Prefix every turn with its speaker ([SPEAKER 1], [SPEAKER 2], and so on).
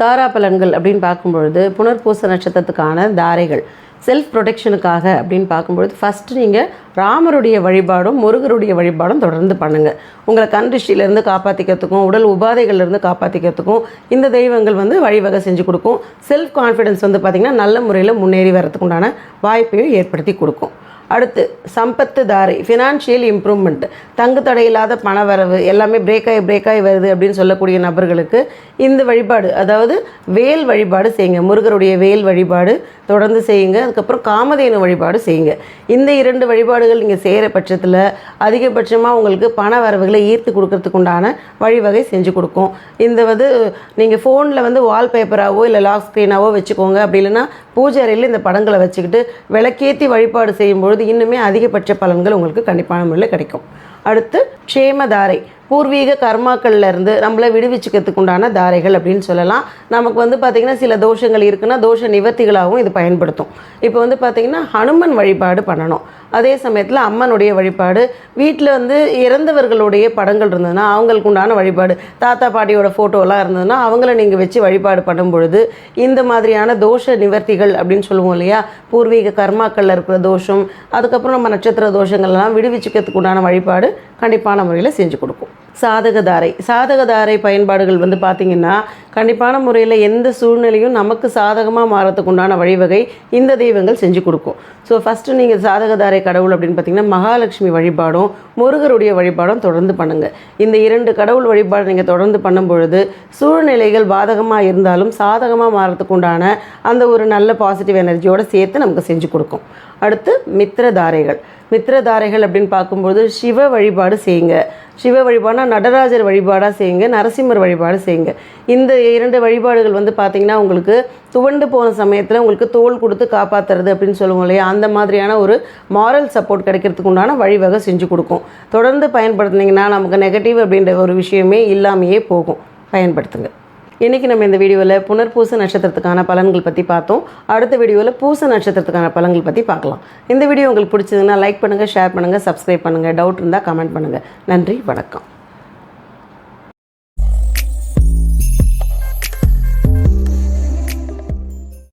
[SPEAKER 1] தாரா பலன்கள் அப்படின்னு பார்க்கும்பொழுது புனர்பூச நட்சத்திரத்துக்கான தாரைகள் செல்ஃப் ப்ரொடெக்ஷனுக்காக அப்படின்னு பார்க்கும்பொழுது ஃபஸ்ட்டு நீங்கள் ராமருடைய வழிபாடும் முருகருடைய வழிபாடும் தொடர்ந்து பண்ணுங்கள் உங்களை கண் திருஷ்டியிலேருந்து காப்பாற்றிக்கிறதுக்கும் உடல் உபாதைகள்லேருந்து காப்பாற்றிக்கிறதுக்கும் இந்த தெய்வங்கள் வந்து வழிவகை செஞ்சு கொடுக்கும். செல்ஃப் கான்ஃபிடென்ஸ் வந்து பார்த்திங்கன்னா நல்ல முறையில் முன்னேறி வரதுக்குண்டான வாய்ப்பையும் ஏற்படுத்தி கொடுக்கும். அடுத்து சம்பத்து தாரை ஃபினான்ஷியல் இம்ப்ரூவ்மெண்ட் தங்கு தடையில்லாத பணவரவு எல்லாமே பிரேக் ஆகி பிரேக் ஆகி வருது அப்படின்னு சொல்லக்கூடிய நபர்களுக்கு இந்த வழிபாடு அதாவது வேல் வழிபாடு செய்யுங்க. முருகருடைய வேல் வழிபாடு தொடர்ந்து செய்யுங்க. அதுக்கப்புறம் காமதேனு வழிபாடு செய்யுங்க. இந்த இரண்டு வழிபாடுகள் நீங்கள் செய்கிற பட்சத்தில் அதிகபட்சமாக உங்களுக்கு பண வரவுகளை ஈர்த்து கொடுக்கறதுக்கு உண்டான வழிவகை செஞ்சு கொடுக்கும். இந்த வந்து நீங்கள் ஃபோனில் வந்து வால்பேப்பராகவோ இல்லை லாக் ஸ்க்ரீனாகவோ வச்சுக்கோங்க. அப்படி இல்லைன்னா பூஜை அறையில் இந்த படங்களை வச்சுக்கிட்டு விளக்கேற்றி வழிபாடு செய்யும்பொழுது இன்னுமே அதிகபட்ச பலன்கள் உங்களுக்கு கண்டிப்பான முறையில் கிடைக்கும். அடுத்து க்ஷேமதாரை. பூர்வீக கர்மாக்கள்லேருந்து நம்மளை விடுவிச்சுக்கிறதுக்கு உண்டான தாரைகள் அப்படின்னு சொல்லலாம். நமக்கு வந்து பார்த்திங்கன்னா சில தோஷங்கள் இருக்குன்னா தோஷ நிவர்த்திகளாகவும் இது பயன்படுத்தும். இப்போ வந்து பார்த்திங்கன்னா ஹனுமன் வழிபாடு பண்ணணும். அதே சமயத்தில் அம்மனுடைய வழிபாடு வீட்டில் வந்து இறந்தவர்களுடைய படங்கள் இருந்ததுன்னா அவங்களுக்கு உண்டான வழிபாடு தாத்தா பாட்டியோட ஃபோட்டோலாம் இருந்ததுன்னா அவங்கள நீங்கள் வச்சு வழிபாடு பண்ணும் பொழுது இந்த மாதிரியான தோஷ நிவர்த்திகள் அப்படின்னு சொல்லுவோம் இல்லையா? பூர்வீக கர்மாக்களில் இருக்கிற தோஷம் அதுக்கப்புறம் நம்ம நட்சத்திர தோஷங்கள்லாம் விடுவிச்சுக்கிறதுக்கு உண்டான வழிபாடு கண்டிப்பான முறையில் செஞ்சு கொடுக்கும். சாதகதாரை. சாதகதாரை பயன்பாடுகள் வந்து பார்த்திங்கன்னா கண்டிப்பான முறையில் எந்த சூழ்நிலையும் நமக்கு சாதகமாக மாறத்துக்கு உண்டான வழிவகை இந்த தெய்வங்கள் செஞ்சு கொடுக்கும். ஸோ ஃபஸ்ட்டு நீங்கள் சாதகதாரை கடவுள் அப்படின்னு பார்த்தீங்கன்னா மகாலட்சுமி வழிபாடும் முருகருடைய வழிபாடும் தொடர்ந்து பண்ணுங்கள் இந்த இரண்டு கடவுள் வழிபாடு நீங்கள் தொடர்ந்து பண்ணும் பொழுது சூழ்நிலைகள் பாதகமாக இருந்தாலும் சாதகமாக மாறத்துக்கு உண்டான அந்த ஒரு நல்ல பாசிட்டிவ் எனர்ஜியோடு சேர்த்து நமக்கு செஞ்சு கொடுக்கும். அடுத்து மித்திரதாரைகள். மித்திரதாரைகள் அப்படின்னு பார்க்கும்போது சிவ வழிபாடு செய்யுங்க. சிவ வழிபாடுனா நடராஜர் வழிபாடாக செய்யுங்க நரசிம்மர் வழிபாடு செய்யுங்க. இந்த இரண்டு வழிபாடுகள் வந்து பார்த்திங்கன்னா உங்களுக்கு துவண்டு போன சமயத்தில் உங்களுக்கு தோல் கொடுத்து காப்பாற்றுறது அப்படின்னு சொல்லுவோம் இல்லையா? அந்த மாதிரியான ஒரு மாரல் சப்போர்ட் கிடைக்கிறதுக்கு உண்டான வழிவகை செஞ்சு கொடுக்கும். தொடர்ந்து பயன்படுத்துனீங்கன்னா நமக்கு நெகட்டிவ் அப்படின்ற ஒரு விஷயமே இல்லாமையே போகும். பயன்படுத்துங்க. இன்றைக்கி நம்ம இந்த வீடியோவில் புனர்பூச நட்சத்திரத்துக்கான பலன்கள் பற்றி பார்த்தோம். அடுத்த வீடியோவில் பூச நட்சத்திரத்துக்கான பலன்கள் பற்றி பார்க்கலாம். இந்த வீடியோ உங்களுக்கு பிடிச்சதுன்னா லைக் பண்ணுங்கள் ஷேர் பண்ணுங்கள் சப்ஸ்கிரைப் பண்ணுங்கள் டவுட் இருந்தால் கமெண்ட் பண்ணுங்கள் நன்றி வணக்கம்.